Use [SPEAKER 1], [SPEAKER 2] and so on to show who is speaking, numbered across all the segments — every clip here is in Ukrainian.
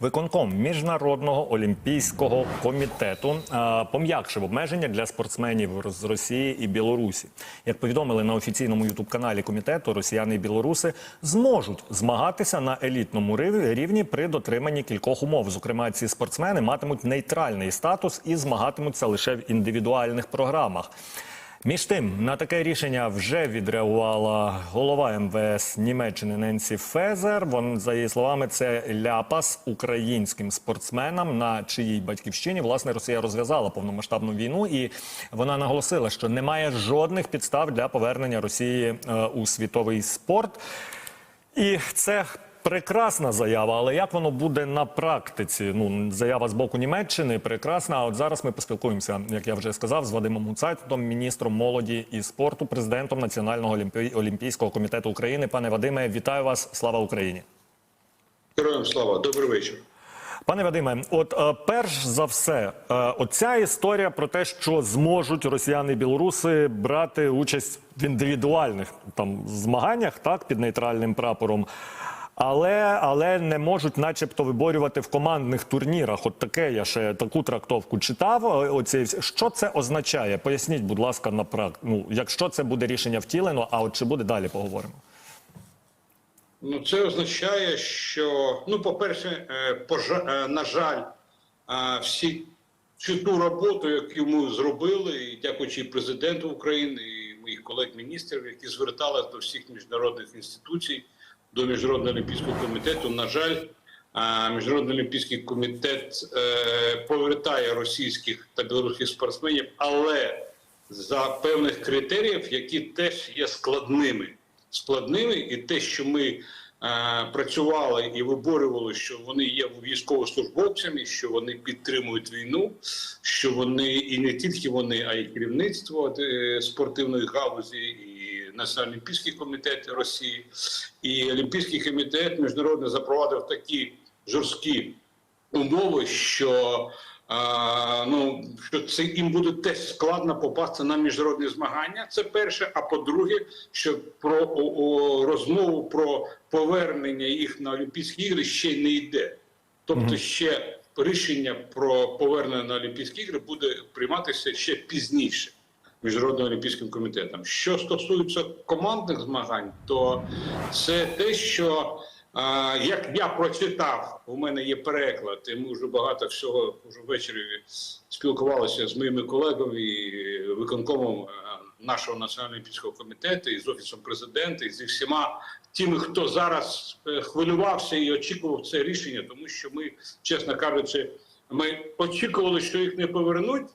[SPEAKER 1] Виконком міжнародного олімпійського комітету е, пом'якшив обмеження для спортсменів з Росії і Білорусі. Як повідомили на офіційному ютуб-каналі комітету, росіяни і білоруси зможуть змагатися на елітному рівні при дотриманні кількох умов. Зокрема, ці спортсмени матимуть нейтральний статус і змагатимуться лише в індивідуальних програмах. Між тим, на таке рішення вже відреагувала голова МВС Німеччини Ненсі Фезер. Вон, за її словами, це ляпас українським спортсменам, на чиїй батьківщині власне Росія розв'язала повномасштабну війну, і вона наголосила, що немає жодних підстав для повернення Росії е, у світовий спорт. І це прекрасна заява, але як воно буде на практиці? Ну, заява з боку Німеччини прекрасна. А от зараз ми поспілкуємося, як я вже сказав, з Вадимом Муцайтом, міністром молоді і спорту, президентом Національного олімпі... олімпійського комітету України. Пане Вадиме, вітаю вас! Слава Україні!
[SPEAKER 2] Героям слава, добрий вечір.
[SPEAKER 1] Пане Вадиме, от е, перш за все, е, оця історія про те, що зможуть росіяни і білоруси брати участь в індивідуальних там змаганнях, так під нейтральним прапором. Але, але не можуть, начебто, виборювати в командних турнірах. От таке я ще таку трактовку читав. Оці, що це означає? Поясніть, будь ласка, на прак... ну, якщо це буде рішення втілено, а от чи буде далі поговоримо?
[SPEAKER 2] Ну, це означає, що ну, по-перше, е, е, на жаль, е, всі всю ту роботу, яку ми зробили, і дякуючи президенту України і моїх колег-міністрів, які зверталися до всіх міжнародних інституцій, до міжнародного олімпійського комітету. На жаль, міжнародний олімпійський комітет е, повертає російських та білоруських спортсменів, але за певних критеріїв, які теж є складними. Складними, і те, що ми е, працювали і виборювали, що вони є військовослужбовцями, що вони підтримують війну, що вони і не тільки вони, а й керівництво е, спортивної галузі, Національний олімпійський комітет Росії, і Олімпійський комітет міжнародний запровадив такі жорсткі умови, що а, ну що це їм буде теж складно попасти на міжнародні змагання. Це перше. А по-друге, що про о, о, розмову про повернення їх на Олімпійські ігри ще не йде. Тобто, ще рішення про повернення на Олімпійські ігри буде прийматися ще пізніше. Міжнародним олімпійським комітетом. Що стосується командних змагань, то це те, що як я прочитав, у мене є переклад, і ми вже багато всього вже ввечері спілкувалися з моїми колегами і виконкомом е, нашого національного олімпійського комітету, і з офісом президента, і зі всіма тими, хто зараз е, хвилювався і очікував це рішення, тому що ми, чесно кажучи, ми очікували, що їх не повернуть.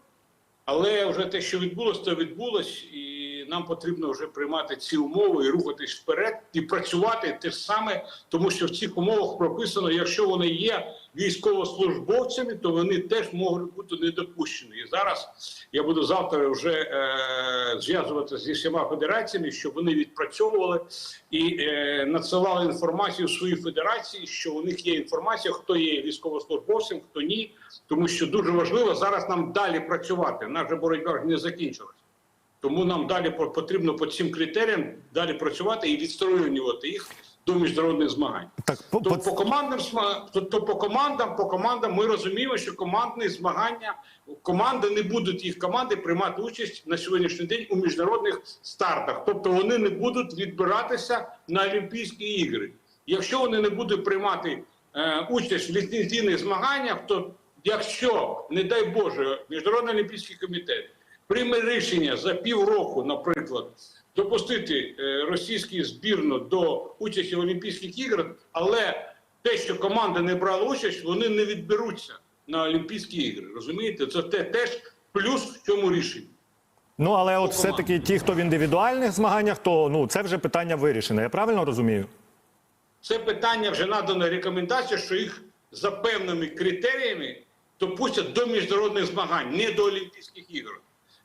[SPEAKER 2] Але вже те, що відбулося, то відбулось, і нам потрібно вже приймати ці умови і рухатись вперед, і працювати те ж саме, тому що в цих умовах прописано, якщо вони є військовослужбовцями, то вони теж можуть бути недопущені. І зараз я буду завтра вже е, зв'язуватися зі всіма федераціями, щоб вони відпрацьовували і е, надсилали інформацію в свої федерації, що у них є інформація, хто є військовослужбовцем, хто ні. Тому що дуже важливо зараз нам далі працювати. Наша боротьба не закінчилась. Тому нам далі потрібно по цим критеріям далі працювати і відсторонювати їх до міжнародних змагань.
[SPEAKER 1] Так, по,
[SPEAKER 2] То
[SPEAKER 1] по...
[SPEAKER 2] по командам то, то по командам, по командам ми розуміємо, що командні змагання команди не будуть їх команди приймати участь на сьогоднішній день у міжнародних стартах. Тобто вони не будуть відбиратися на Олімпійські ігри. Якщо вони не будуть приймати е, участь в ліцензійних змаганнях, то якщо, не дай Боже, міжнародний олімпійський комітет прийме рішення за півроку, наприклад, допустити е, російську збірну до участі в Олімпійських іграх, але те, що команда не брала участь, вони не відберуться на Олімпійські ігри. Розумієте, це те теж плюс в цьому рішенні.
[SPEAKER 1] Ну але от все таки ті, хто в індивідуальних змаганнях, то ну це вже питання вирішене. Я правильно розумію?
[SPEAKER 2] Це питання вже надана рекомендація, що їх за певними критеріями допустять до міжнародних змагань, не до Олімпійських ігор.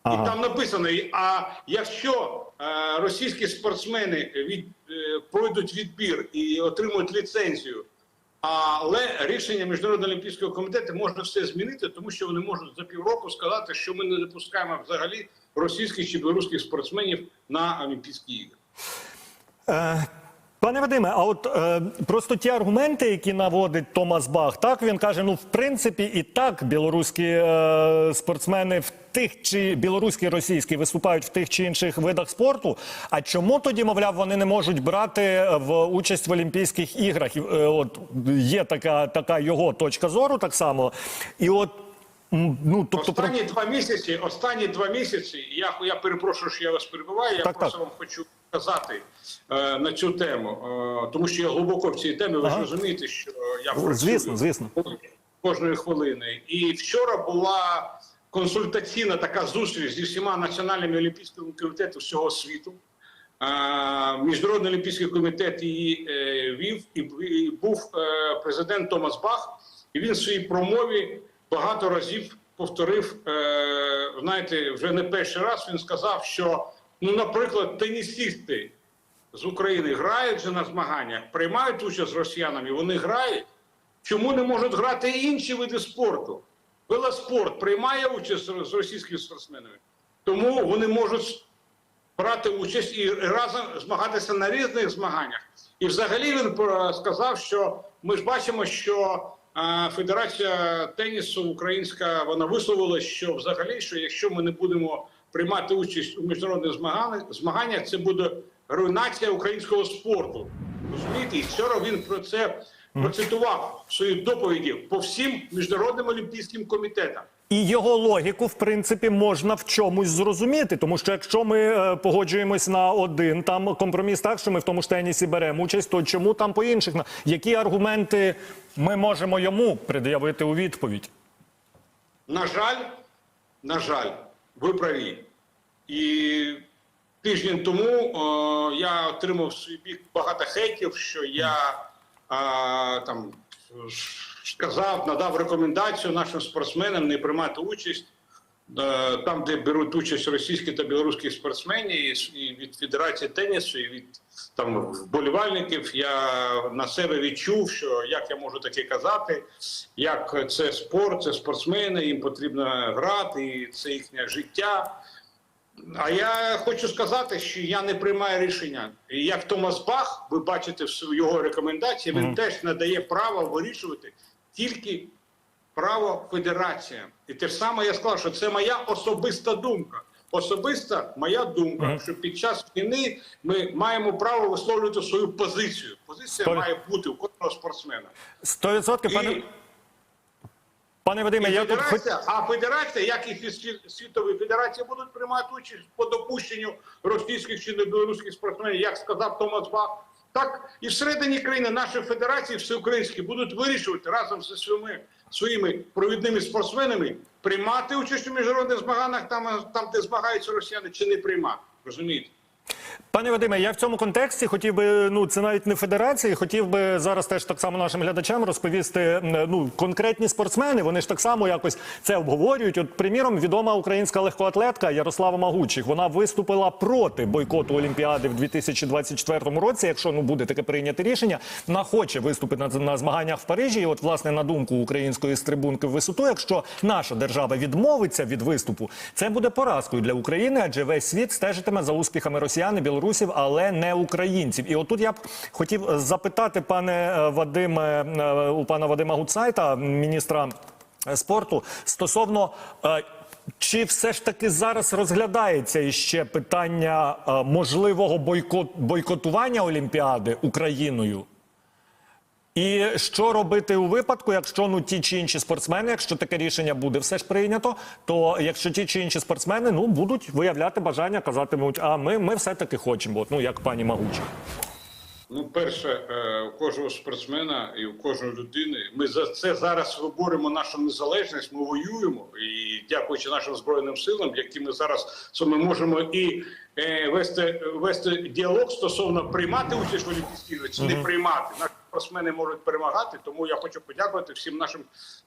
[SPEAKER 1] Ага.
[SPEAKER 2] І там написано: а якщо е, російські спортсмени від, е, пройдуть відбір і отримують ліцензію, але рішення міжнародного олімпійського комітету можна все змінити, тому що вони можуть за півроку сказати, що ми не допускаємо взагалі російських чи білоруських спортсменів на Олімпійські ігри.
[SPEAKER 1] Е, Пане Вадиме, а от е, просто ті аргументи, які наводить Томас Бах, так він каже: ну в принципі, і так білоруські е, спортсмени в тих чи білоруські російські виступають в тих чи інших видах спорту. А чому тоді, мовляв, вони не можуть брати в участь в Олімпійських іграх? Е, от є така, така його точка зору, так само. І от ну тобто про-
[SPEAKER 2] Останні два місяці, останні два місяці, я, я перепрошую, що я вас перебиваю, я
[SPEAKER 1] Так,
[SPEAKER 2] просто
[SPEAKER 1] так.
[SPEAKER 2] вам хочу сказати е, на цю тему, е, тому що я глибоко в цій темі, ви ж розумієте, що я працюю
[SPEAKER 1] звісно, звісно.
[SPEAKER 2] кожної хвилини. І вчора була консультаційна така зустріч зі всіма національними олімпійськими комітетами всього світу. Е, Міжнародний олімпійський комітет її е, вів, і і був е, президент Томас Бах, і він в своїй промові багато разів повторив. е, Знаєте, вже не перший раз він сказав, що, ну, наприклад, тенісісти з України грають же на змаганнях, приймають участь з росіянами, вони грають. Чому не можуть грати інші види спорту? Велоспорт приймає участь з російськими спортсменами, тому вони можуть брати участь і разом змагатися на різних змаганнях. І взагалі він сказав, що ми ж бачимо, що е, Федерація тенісу українська вона висловила, що взагалі, що якщо ми не будемо приймати участь у міжнародних змаганнях, змаганнях це буде руйнація українського спорту. Розумієте, і вчора він про це процитував в своїй доповіді по всім міжнародним олімпійським комітетам.
[SPEAKER 1] І його логіку, в принципі, можна в чомусь зрозуміти, тому що якщо ми е, погоджуємось на один там компроміс, так що ми в тому ж тенісі беремо участь, то чому там по інших на які аргументи ми можемо йому пред'явити у відповідь?
[SPEAKER 2] На жаль, на жаль, ви праві. І тиждень тому о, я отримав свій бік багато хейтів, що я е, там сказав, надав рекомендацію нашим спортсменам не приймати участь. Е, Там, де беруть участь російські та білоруські спортсмени, і від Федерації тенісу, і від там вболівальників, я на себе відчув, що як я можу таке казати, як це спорт, це спортсмени, їм потрібно грати, і це їхнє життя. А я хочу сказати, що я не приймаю рішення. І Як Томас Бах, ви бачите в його рекомендації, він теж надає право вирішувати тільки право федерація. І те ж саме я сказав, що це моя особиста думка. Особиста моя думка, що під час війни ми маємо право висловлювати свою позицію. Позиція
[SPEAKER 1] Сто-
[SPEAKER 2] має бути у кожного спортсмена.
[SPEAKER 1] Сто відсотків, пане,
[SPEAKER 2] І-
[SPEAKER 1] пане Вадиме,
[SPEAKER 2] І
[SPEAKER 1] я тут
[SPEAKER 2] федерація, а федерація, як і світові федерації, будуть приймати участь по допущенню російських чи не білоруських спортсменів, як сказав Томас Бах. Так і всередині країни наші федерації всеукраїнські будуть вирішувати разом зі своїми своїми провідними спортсменами приймати участь у міжнародних змаганнях, там, там де змагаються росіяни, чи не приймати. Розумієте?
[SPEAKER 1] Пане Вадиме, я в цьому контексті хотів би, ну це навіть не федерації, хотів би зараз теж так само нашим глядачам розповісти. Ну конкретні спортсмени, вони ж так само якось це обговорюють. От, приміром, відома українська легкоатлетка Ярослава Магучих. Вона виступила проти бойкоту Олімпіади в 2024 році. Якщо ну буде таке прийняте рішення, вона хоче виступити на, на змаганнях в Парижі. І от, власне, на думку української стрибунки в висоту, якщо наша держава відмовиться від виступу, це буде поразкою для України, адже весь світ стежитиме за успіхами росіян і білорусів, але не українців. І отут я б хотів е, запитати, пане е, Вадиме, е, у пана Вадима Гуцайта, міністра спорту, стосовно. Чи все ж таки зараз розглядається іще питання можливого бойкотування Олімпіади Україною? І що робити у випадку, якщо ну ті чи інші спортсмени, якщо таке рішення буде все ж прийнято, то якщо ті чи інші спортсмени ну будуть виявляти бажання, казатимуть, а ми, ми все таки хочемо, ну як пані Магуча.
[SPEAKER 2] Ну, перше, е, у кожного спортсмена і у кожної людини ми за це зараз виборемо нашу незалежність. Ми воюємо і дякуючи нашим збройним силам, які ми зараз ми можемо і е, вести вести діалог стосовно приймати участь в Олімпійських іграх чи не приймати. Наші спортсмени можуть перемагати. Тому я хочу подякувати всім нашим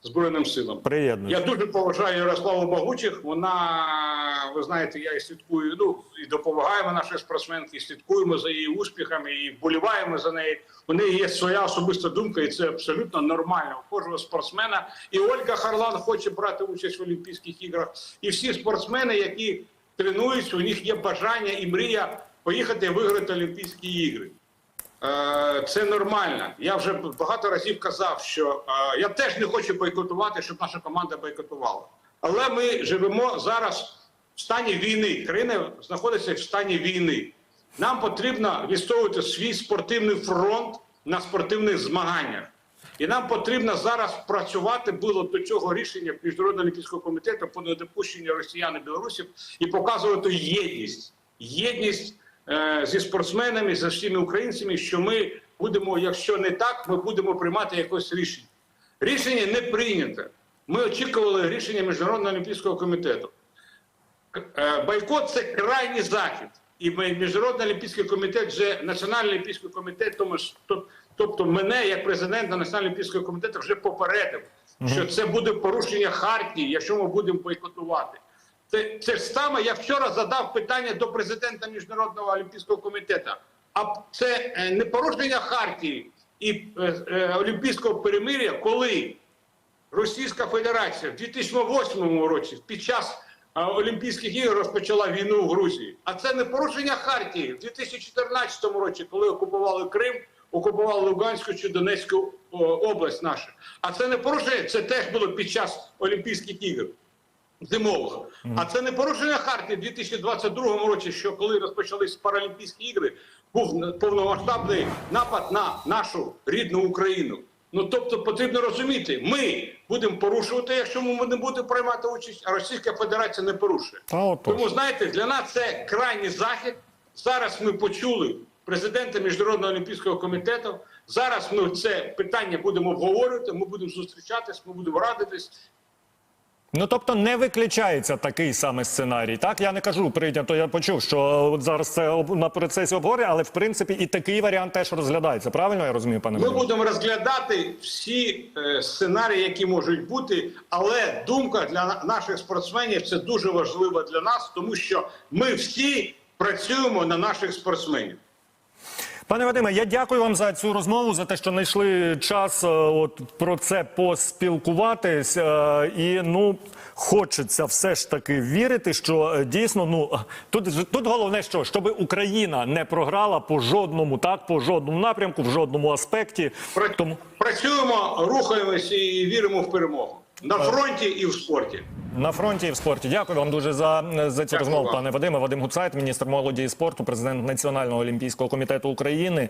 [SPEAKER 2] збройним силам.
[SPEAKER 1] Приєднуюсь.
[SPEAKER 2] Я дуже поважаю Ярославу Багучих. Вона, ви знаєте, я і слідкую, ну і допомагаємо нашій спортсменці, і слідкуємо за її успіхами, і вболіваємо за неї. У неї є своя особиста думка, і це абсолютно нормально. У кожного спортсмена. І Ольга Харлан хоче брати участь в Олімпійських іграх. І всі спортсмени, які тренуються, у них є бажання і мрія поїхати і виграти Олімпійські ігри. Е, це нормально. Я вже багато разів казав, що е, я теж не хочу бойкотувати, щоб наша команда бойкотувала. Але ми живемо зараз в стані війни. Країна знаходиться в стані війни. Нам потрібно відстоювати свій спортивний фронт на спортивних змаганнях. І нам потрібно зараз працювати було до цього рішення Міжнародного олімпійського комітету по недопущенню росіян і білорусів і показувати єдність. Єдність зі спортсменами, зі всіми українцями, що ми будемо, якщо не так, ми будемо приймати якось рішення. Рішення не прийнято. Ми очікували рішення Міжнародного олімпійського комітету. Е, Бойкот це крайній захід. І Міжнародний олімпійський комітет, вже Національний олімпійський комітет, тому тоб- тобто мене, як президента Національного олімпійського комітету, вже попередив, що це буде порушення хартії, якщо ми будемо бойкотувати. Це, це ж саме я вчора задав питання до президента Міжнародного олімпійського комітету. А це е, не порушення хартії і е, е, олімпійського перемир'я, коли Російська Федерація в 2008 році під час Олімпійських ігор розпочала війну в Грузії. А це не порушення Хартії в 2014 році, коли окупували Крим, окупували Луганську чи Донецьку область нашу. А це не порушення, це теж було під час Олімпійських ігор. Зимових. А це не порушення Хартії в 2022 році, що коли розпочались Паралімпійські ігри, був повномасштабний напад на нашу рідну Україну. Ну тобто потрібно розуміти, ми будемо порушувати, якщо ми не будемо приймати участь, а Російська Федерація не порушує.
[SPEAKER 1] Та.
[SPEAKER 2] Тому знаєте, для нас це крайній захід. Зараз ми почули президента Міжнародного олімпійського комітету. Зараз ми це питання будемо обговорювати. Ми будемо зустрічатись, ми будемо радитись.
[SPEAKER 1] Ну тобто не виключається такий самий сценарій. Так я не кажу прийнято. Я почув, що от зараз це на процесі обговорення, але в принципі і такий варіант теж розглядається. Правильно я розумію, пане
[SPEAKER 2] Ми
[SPEAKER 1] Вадиме?
[SPEAKER 2] будемо розглядати всі е, сценарії, які можуть бути, але думка для наших спортсменів це дуже важливо для нас, тому що ми всі працюємо на наших спортсменів.
[SPEAKER 1] Пане Вадиме, я дякую вам за цю розмову, за те, що знайшли час е, от про це поспілкуватись. Е, І ну хочеться все ж таки вірити, що е, дійсно ну тут тут головне, що щоб Україна не програла по жодному, так по жодному напрямку, в жодному аспекті. Тому
[SPEAKER 2] Працюємо, рухаємося і віримо в перемогу на фронті і в спорті.
[SPEAKER 1] на фронті і в спорті. Дякую вам дуже за, за цю розмову, пане Вадиме. Вадим Гуцайт, міністр молоді і спорту, президент Національного олімпійського комітету України.